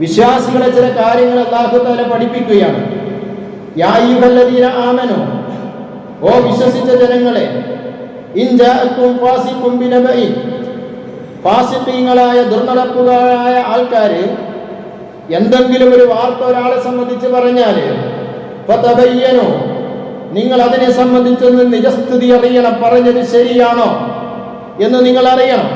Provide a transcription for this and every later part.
വിശ്വാസികളെ ചില കാര്യങ്ങൾ അള്ളാഹു താല പഠിപ്പിക്കുകയാണ്. യായുവല്ലദീന ആമനോ ഓ വിശ്വസിച്ച ജനങ്ങളെ ായ ദുർനടപ്പുകാരായ ആൾക്കാര് എന്തെങ്കിലും ഒരു വാർത്ത ഒരാളെ സംബന്ധിച്ച് ഫതബയ്യനോ നിങ്ങൾ അതിനെ സംബന്ധിച്ചൊന്ന് നിജസ്ഥിതി അറിയണം പറഞ്ഞത് ശരിയാണോ എന്ന് നിങ്ങൾ അറിയണം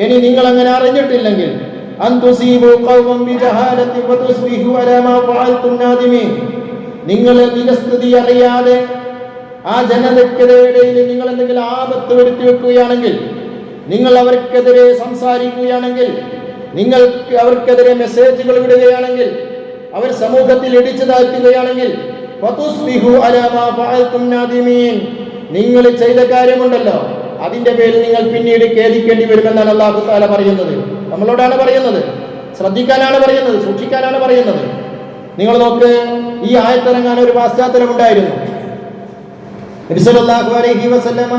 ഇനി നിങ്ങൾ അങ്ങനെ അറിഞ്ഞിട്ടില്ലെങ്കിൽ അൻ തുസീബു ഖൗമൻ ബിജഹാലത്തി ഫതുസ്ബിഹു അലാ മാ ഫഅൽതും നാദിമീൻ നിങ്ങൾ നിജസ്ഥിതി അറിയാതെ ആ ജനതയ്ക്കെതിരെയിൽ നിങ്ങൾ എന്തെങ്കിലും ആപത്ത് വരുത്തി വെക്കുകയാണെങ്കിൽ നിങ്ങൾ അവർക്കെതിരെ സംസാരിക്കുകയാണെങ്കിൽ നിങ്ങൾ അവർക്കെതിരെ മെസ്സേജുകൾ വിടുകയാണെങ്കിൽ അവർ സമൂഹത്തിൽ ഇടിച്ചു താഴ്ത്തുകയാണെങ്കിൽ നിങ്ങൾ ചെയ്ത കാര്യമുണ്ടല്ലോ അതിന്റെ പേരിൽ നിങ്ങൾ പിന്നീട് ഖേദിക്കേണ്ടി വരുമെന്നാണ് അള്ളാഹു താല പറയുന്നത്. നമ്മളോടാണ് പറയുന്നത്. ശ്രദ്ധിക്കാനാണ് പറയുന്നത് സൂക്ഷിക്കാനാണ് പറയുന്നത്. നിങ്ങൾ നോക്ക് ഈ ആയത്തിറങ്ങാൻ ഒരു പാശ്ചാത്തലം ഉണ്ടായിരുന്നു. നബി സല്ലല്ലാഹു അലൈഹി വസല്ലമ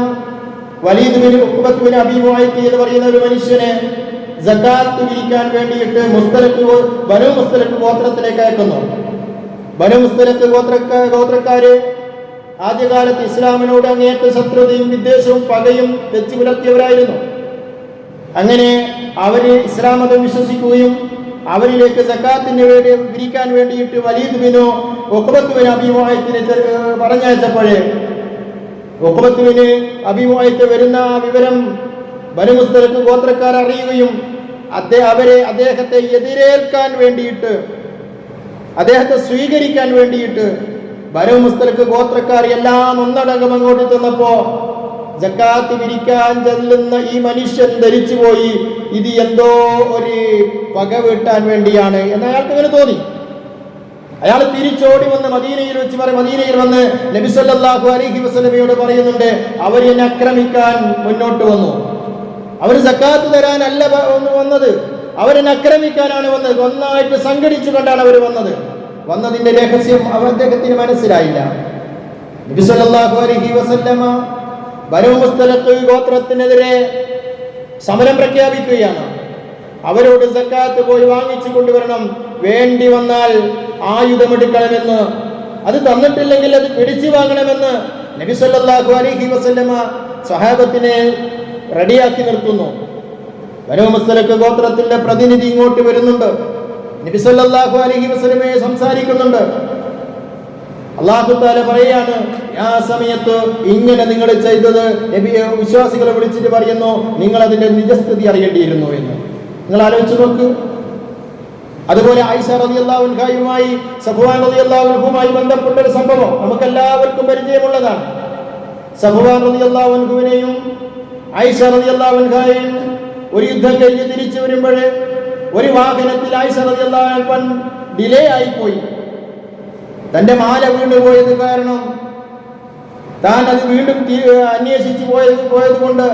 വലീദ് ബിൻ ഉഖ്ബത്ത് ബിൻ അബീ എന്ന് പറയുന്ന ഒരു മനുഷ്യനെ സക്കാത്ത് പിരിക്കാൻ വേണ്ടിയിട്ട് മുസ്തലക്ക് ബനു മുസ്തലക്ക് ഗോത്രത്തിലേക്ക് അയക്കുന്നു. ബനു മുസ്തലക്ക് ഗോത്രക്ക ഗോത്രക്കാര് ആദ്യകാലത്ത് ഇസ്ലാമിനോട് അങ്ങേയറ്റ ശത്രുതയും വിദ്വേഷവും പകയും വെച്ചു പുലർത്തിയവരായിരുന്നു അങ്ങനെ അവർ ഇസ്ലാം മതം വിശ്വസിക്കുകയും അവരിലേക്ക് സക്കാത്തിന് വേണ്ടി പിരിക്കാൻ വേണ്ടിയിട്ട് വലീദ് ബിനോ ഒക്കുബത്തുവിന് ബിൻ അഭിമോഹത്തിനെ പറഞ്ഞയച്ചപ്പോഴേ ഒക്കബത്തുവിന് അഭിമോഹത്ത് വരുന്ന ആ വിവരം ബനുമുസ്തലക്ക് ഗോത്രക്കാർ അറിയുകയും അദ്ദേഹം അവരെ അദ്ദേഹത്തെ എതിരേൽക്കാൻ വേണ്ടിയിട്ട് അദ്ദേഹത്തെ സ്വീകരിക്കാൻ വേണ്ടിയിട്ട് ബനു മുസ്തലക്ക് ഗോത്രക്കാർ എല്ലാം ഒന്നടങ്കം അങ്ങോട്ട് ചെന്നപ്പോ ജക്കാത്ത് പിരിക്കാൻ ചെല്ലുന്ന ഈ മനുഷ്യൻ ധരിച്ചുപോയി. ഇത് എന്തോ ഒരു പക വീട്ടാൻ വേണ്ടിയാണ്. എന്ന് അയാൾക്ക് ഇങ്ങനെ തോന്നി. അയാൾ തിരിച്ചോടി വന്ന് മദീനയിൽ വെച്ച് പറയും മദീനയിൽ വന്ന് നബിസല്ലാഹു അലഹി വസല്ലമയോട് പറയുന്നുണ്ട് അവർ എന്നെ ആക്രമിക്കാൻ മുന്നോട്ട് വന്നു. അവർ സക്കാത്ത് തരാനല്ല വന്നത്. അവരെന്നെ ആക്രമിക്കാനാണ് വന്നത്. ഒന്നായിട്ട് സംഘടിച്ചു കൊണ്ടാണ് അവർ വന്നത്. വന്നതിന്റെ രഹസ്യം അദ്ദേഹത്തിന് മനസ്സിലായില്ല. നബിസല്ലാഹു അലൈഹി വസല്ലമ ബനൂ മുസ്തലഖ് ഗോത്രത്തിനെതിരെ സമരം പ്രഖ്യാപിക്കുകയാണ്. അവരോട് സക്കാത്ത് പോയി വാങ്ങിച്ചു കൊണ്ടുവരണം. വേണ്ടി വന്നാൽ ആയുധമെടുക്കണമെന്ന്. അത് തന്നിട്ടില്ലെങ്കിൽ അത് പിടിച്ചു വാങ്ങണമെന്ന് നബി സല്ലല്ലാഹു അലൈഹി വസല്ലമ സഹാബത്തിനെ റെഡിയാക്കി നിർത്തുന്നു. ബനൂ മുസ്തലഖ് ഗോത്രത്തിന്റെ പ്രതിനിധി ഇങ്ങോട്ട് വരുന്നുണ്ട്. നബി സല്ലല്ലാഹു അലൈഹി വസല്ലമയെ സംസാരിക്കുന്നുണ്ട്. അള്ളാഹു താല പറയാണ് ആ സമയത്ത് ഇങ്ങനെ നിങ്ങൾ ചെയ്തത് വിശ്വാസികളെ വിളിച്ചിട്ട് പറയുന്നു നിങ്ങൾ അതിന്റെ നിജസ്ഥിതി അറിയേണ്ടിയിരുന്നു എന്ന്. നിങ്ങൾ ആലോചിച്ചു നോക്ക്. അതുപോലെ ആയിഷ അൻഹയുമായി സഫ്വാൻ അൻഹുമായി ബന്ധപ്പെട്ട ഒരു സംഭവം നമുക്ക് എല്ലാവർക്കും പരിചയമുള്ളതാണ്. സഫുവാൻ റളിയല്ലാഹു അൻഹുവിനെയും ആയിഷ ഒരു യുദ്ധം കഴിഞ്ഞ് തിരിച്ചു വരുമ്പോൾ ഒരു വാഹനത്തിൽ ആയിഷ അൻഹ ഡിലേ ആയിപ്പോയി. തന്റെ മാല വീണ്ടുപോയത് കാരണം താൻ അത് വീണ്ടും അന്വേഷിച്ചു പോയത് പോയത് കൊണ്ട്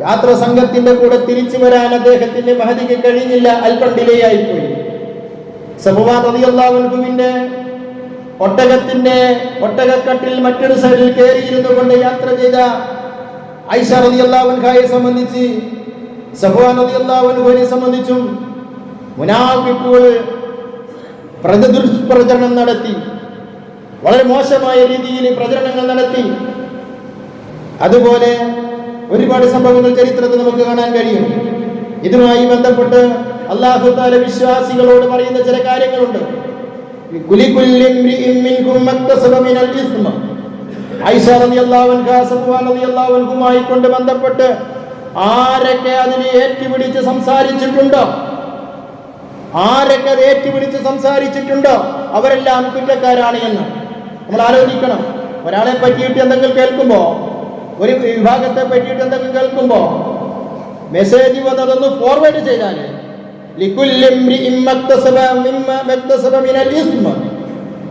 യാത്ര സംഘത്തിന്റെ കൂടെ തിരിച്ചു വരാൻ അദ്ദേഹത്തിന്റെ മഹതിക്ക് കഴിഞ്ഞില്ല അല്പം ഡിലേ ആയിപ്പോയി. റളിയല്ലാഹുവിന്റെ ഒട്ടകത്തിന്റെ ഒട്ടകക്കട്ടിൽ മറ്റൊരു സൈഡിൽ കയറിയിരുന്നു കൊണ്ട് യാത്ര ചെയ്ത ഐഷ റളിയല്ലാഹുവിനെ സംബന്ധിച്ച് സഫുവാൻ റളിയല്ലാഹുവിനെ സംബന്ധിച്ചും മുനാഫിക്കുകൾ പ്രചരണം നടത്തി. വളരെ മോശമായ രീതിയിൽ പ്രചരണങ്ങൾ നടത്തി. അതുപോലെ ഒരുപാട് സംഭവങ്ങൾ ചരിത്രത്തിൽ നമുക്ക് കാണാൻ കഴിയും. ഇതുമായി ബന്ധപ്പെട്ട് അള്ളാഹു താല വിശ്വാസികളോട് പറയുന്ന ചില കാര്യങ്ങളുണ്ട്. കൊണ്ട് ബന്ധപ്പെട്ട് ആരൊക്കെ അതിനെ ഏറ്റുപിടിച്ച് സംസാരിച്ചിട്ടുണ്ടോ? ആരൊക്കെ അത് ഏറ്റുപിടിച്ച് സംസാരിച്ചിട്ടുണ്ടോ അവരെല്ലാം കുറ്റക്കാരാണ് എന്ന് നമ്മൾ ആലോചിക്കണം. ഒരാളെ പറ്റിയിട്ട് എന്തെങ്കിലും കേൾക്കുമ്പോ ഒരു വിഭാഗത്തെ പറ്റിയിട്ട് എന്തെങ്കിലും കേൾക്കുമ്പോ മെസ്സേജ് വന്നതൊന്ന് ഫോർവേഡ് ചെയ്താൽ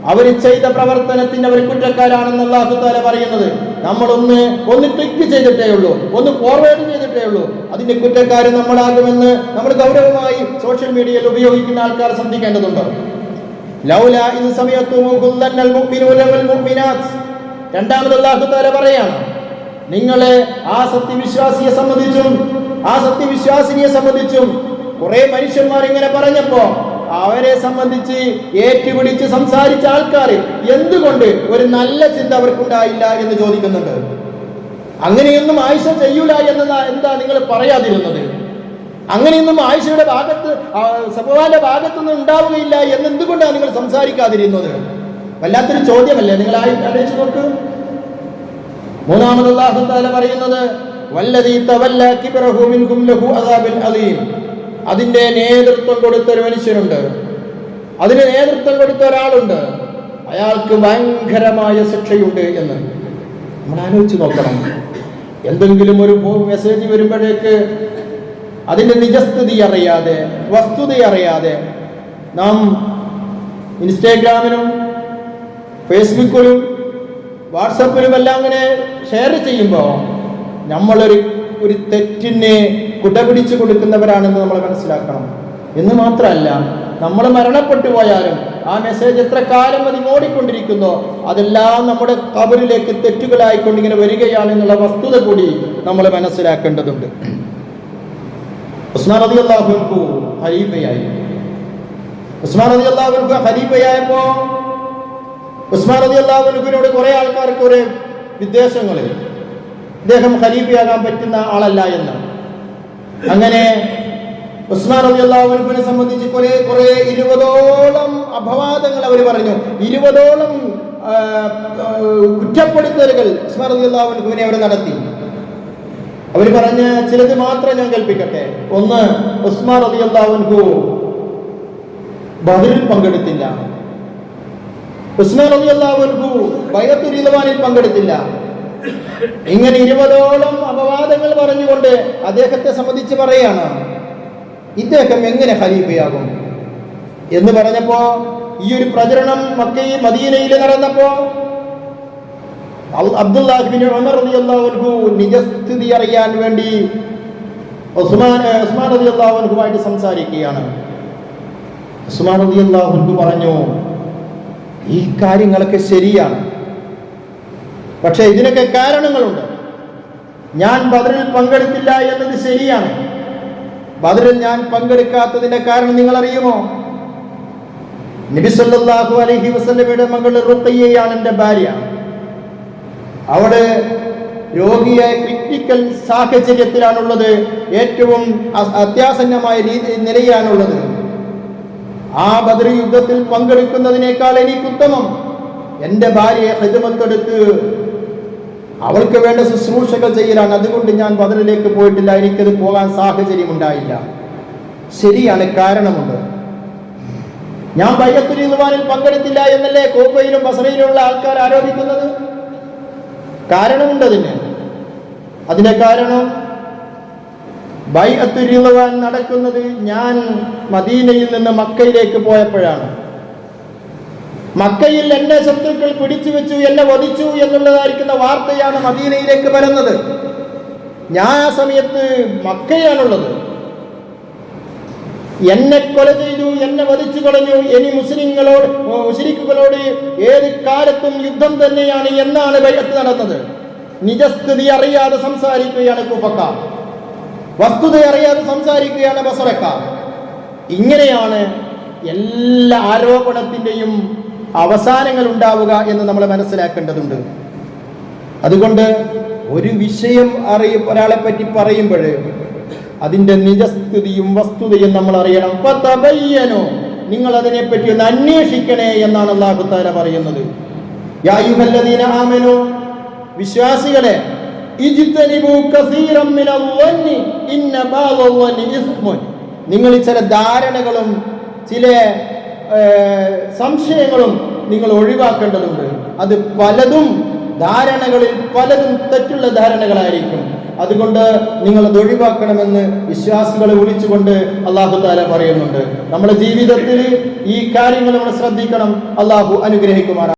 അവർ ചെയ്ത പ്രവർത്തനത്തിന് അവർ കുറ്റക്കാരാണെന്ന് അള്ളാഹു താല പറയുന്നത് നമ്മളൊന്ന് ഒന്ന് ക്ലിക്ക് ചെയ്തിട്ടേ ഉള്ളൂ. ഒന്ന് ഫോർവേഡ് ചെയ്തിട്ടേ ഉള്ളൂ. അതിന്റെ കുറ്റക്കാര് നമ്മളാകുമെന്ന് നമ്മൾ ഗൗരവമായി സോഷ്യൽ മീഡിയയിൽ ഉപയോഗിക്കുന്ന ആൾക്കാർ ശ്രദ്ധിക്കേണ്ടതുണ്ട്. ലൗല ഇത് സമയത്ത് രണ്ടാമത് പറയാണ് നിങ്ങളെ ആ സത്യവിശ്വാസിയെ സംബന്ധിച്ചും ആ സത്യവിശ്വാസിനിയെ സംബന്ധിച്ചും കുറെ മനുഷ്യന്മാർ ഇങ്ങനെ പറഞ്ഞപ്പോ അവരെ സംബന്ധിച്ച് ഏറ്റുപിടിച്ച് സംസാരിച്ച ആൾക്കാർ എന്തുകൊണ്ട് ഒരു നല്ല ചിന്ത അവർക്കുണ്ടായില്ല എന്ന് ചോദിക്കുന്നുണ്ട്? അങ്ങനെയൊന്നും ആയിഷ ചെയ്യൂല എന്നതാ എന്താ നിങ്ങൾ പറയാതിരുന്നത്? അങ്ങനെയൊന്നും ആയിഷയുടെ ഭാഗത്ത് സഭവാന്റെ ഭാഗത്തുനിന്ന് ഭാഗത്തു നിന്ന് ഉണ്ടാവുകയില്ല എന്ന് എന്തുകൊണ്ടാണ് നിങ്ങൾ സംസാരിക്കാതിരുന്നത്? വല്ലാത്തൊരു ചോദ്യമല്ലേ? നിങ്ങൾ ആലോചിച്ച് നോക്ക്. മൂന്നാമത് അല്ലാഹു തആല പറയുന്നത് വല്ലദീ തവല്ല ലഹു അലീം അതിന്റെ നേതൃത്വം കൊടുത്ത ഒരു മനുഷ്യനുണ്ട്. അതിന് നേതൃത്വം കൊടുത്ത ഒരാളുണ്ട്. അയാൾക്ക് ഭയങ്കരമായ ശിക്ഷയുണ്ട് എന്ന്. നമ്മൾ ആലോചിച്ച് നോക്കണം. എന്തെങ്കിലും ഒരു മെസ്സേജ് വരുമ്പോഴേക്ക് അതിന്റെ നിജസ്ഥിതി അറിയാതെ വസ്തുത അറിയാതെ നാം ഇൻസ്റ്റാഗ്രാമിനും ഫേസ്ബുക്കിലും വാട്സപ്പിലും എല്ലാം അങ്ങനെ ഷെയർ ചെയ്യുമ്പോൾ നമ്മളൊരു ഒരു തെറ്റിനെ കുടപിടിച്ചു കൊടുക്കുന്നവരാണെന്ന് നമ്മൾ മനസ്സിലാക്കണം. എന്ന് മാത്രമല്ല നമ്മൾ മരണപ്പെട്ടു പോയാലും ആ മെസ്സേജ് എത്ര കാലം അത് ഓടിക്കൊണ്ടിരിക്കുന്നോ അതെല്ലാം നമ്മുടെ കബറിലേക്ക് തെറ്റുകളായിക്കൊണ്ട് ഇങ്ങനെ വരികയാണെന്നുള്ള വസ്തുത കൂടി നമ്മൾ മനസ്സിലാക്കേണ്ടതുണ്ട്. ഉസ്മാൻ അലി അള്ളാഹുക്കു ഹരീഫയായി ഉസ്മാൻ അലി അള്ളാഹുക്കു ഹരീഫയായപ്പോ ഉസ്മാൻ അലി അള്ളാഹുനുവിനോട് കുറെ ആൾക്കാർക്ക് കുറെ വിദ്വേഷങ്ങൾ ഇദ്ദേഹം ഖലീഫയാകാൻ പറ്റുന്ന ആളല്ല എന്ന് അങ്ങനെ ഉസ്മാൻ അലി അള്ളാഹുനെ സംബന്ധിച്ച് കുറെ കുറെ ഇരുപതോളം അപവാദങ്ങൾ അവർ പറഞ്ഞു. ഇരുപതോളം കുറ്റപ്പെടുത്തലുകൾ ഉസ്മാൻ അലി അള്ളാഹുനെ അവർ നടത്തി. അവർ പറഞ്ഞ ചിലത് മാത്രം ഞാൻ കൽപ്പിക്കട്ടെ ഒന്ന് ഉസ്മാൻ അലി അള്ളാഹുൻഹു ബദറിൽ പങ്കെടുത്തില്ല. ഉസ്മാൻ അലി അള്ളാഹുൻഹു ബൈറത്തുരീലവാനിൽ പങ്കെടുത്തില്ല. ഇങ്ങനെ ഇരുപതോളം അപവാദങ്ങൾ പറഞ്ഞുകൊണ്ട് അദ്ദേഹത്തെ സംബന്ധിച്ച് പറയാണ് ഇദ്ദേഹം എങ്ങനെ ഖലീഫയാകും? എന്ന് പറഞ്ഞപ്പോ ഈ ഒരു പ്രചരണം മക്കയിൽ മദീനയിൽ നടന്നപ്പോ അബ്ദുല്ലാഹിബിൻ ഉമർ റളിയല്ലാഹു നിജസ്ഥിതി അറിയാൻ വേണ്ടി ഉസ്മാൻ ഉസ്മാൻ സംസാരിക്കുകയാണ്. ഉസ്മാൻ റളിയല്ലാഹു പറഞ്ഞു ഈ കാര്യങ്ങളൊക്കെ ശരിയാണ്. പക്ഷേ ഇതിനൊക്കെ കാരണങ്ങളുണ്ട്. ഞാൻ ബദറിൽ പങ്കെടുത്തില്ല എന്നത് ശരിയാണ്. ബദറിൽ ഞാൻ പങ്കെടുക്കാത്തതിന്റെ കാരണം നിങ്ങൾ അറിയുമോ നബി അലഹി വസല്ലമയുടെ മകൾ റുഖയ്യയാണ് എന്റെ ഭാര്യ. അവിടെ രോഗിയെ ക്രിറ്റിക്കൽ സാഹചര്യത്തിലാണുള്ളത് ഏറ്റവും അത്യാസന്നമായ രീതി നിലയിലാണുള്ളത്. ആ ബദർ യുദ്ധത്തിൽ പങ്കെടുക്കുന്നതിനേക്കാൾ എനിക്ക് ഉത്തമം എന്റെ ഭാര്യയെ ഹിതമത്തെടുത്ത് അവൾക്ക് വേണ്ട ശുശ്രൂഷകൾ ചെയ്യലാണ് അതുകൊണ്ട് ഞാൻ ബദറിലേക്ക് പോയിട്ടില്ല. എനിക്കത് പോകാൻ സാഹചര്യം ഉണ്ടായില്ല ശരിയാണ് കാരണമുണ്ട്. ഞാൻ ബയ്യത്തുരീതുവാനിൽ പങ്കെടുത്തില്ല എന്നല്ലേ കോപ്പയിലും ബസറയിലുള്ള ആൾക്കാർ ആരോപിക്കുന്നത്? കാരണമുണ്ട് അതിന്. അതിന്റെ കാരണം ബൈഅത്തുരീതുവാൻ നടക്കുന്നത് ഞാൻ മദീനയിൽ നിന്ന് മക്കയിലേക്ക് പോയപ്പോഴാണ്. മക്കയിൽ എന്റെ ശത്രുക്കൾ പിടിച്ചു വെച്ചു എന്നെ വധിച്ചു എന്നുള്ളതായിരിക്കുന്ന വാർത്തയാണ് മദീനയിലേക്ക് വരുന്നത്. ഞാൻ ആ സമയത്ത് മക്കയാണുള്ളത് എന്നെ കൊല ചെയ്തു എന്നെ വധിച്ചു കളഞ്ഞു. ഇനി മുസ്ലിങ്ങളോട് മുസ്ലിക്കുകളോട് ഏത് കാലത്തും യുദ്ധം തന്നെയാണ് എന്നാണ് ബൈഅത്ത് നടന്നത്. നിജസ്ഥിതി അറിയാതെ സംസാരിക്കുകയാണ് കുഫക്ക. വസ്തുത അറിയാതെ സംസാരിക്കുകയാണ് ബസറക്ക. ഇങ്ങനെയാണ് എല്ലാ ആരോപണത്തിന്റെയും അവസാനങ്ങൾ ഉണ്ടാവുക എന്ന് നമ്മൾ മനസ്സിലാക്കേണ്ടതുണ്ട്. അതുകൊണ്ട് ഒരു വിഷയം അറിയ ഒരാളെ പറ്റി പറയുമ്പോൾ അതിന്റെ നിജസ്ഥിതിയും വസ്തുതയും നമ്മൾ അറിയണം. ഫതബയ്യനു. നിങ്ങൾ അതിനെപ്പറ്റി ഒന്ന് അന്വേഷിക്കണേ എന്നാണ് അള്ളാഹു താല പറയുന്നത്. വിശ്വാസികളെ നിങ്ങൾ ചില ധാരണകളും ചില സംശയങ്ങളും നിങ്ങൾ ഒഴിവാക്കേണ്ടതുണ്ട്. അത് പലതും ധാരണകളിൽ പലതും തെറ്റുള്ള ധാരണകളായിരിക്കും. അതുകൊണ്ട് നിങ്ങൾ അത് ഒഴിവാക്കണമെന്ന് വിശ്വാസികളെ വിളിച്ചുകൊണ്ട് അള്ളാഹു താല പറയുന്നുണ്ട്. നമ്മുടെ ജീവിതത്തിൽ ഈ കാര്യങ്ങൾ നമ്മൾ ശ്രദ്ധിക്കണം. അള്ളാഹു അനുഗ്രഹിക്കുമാറാണ്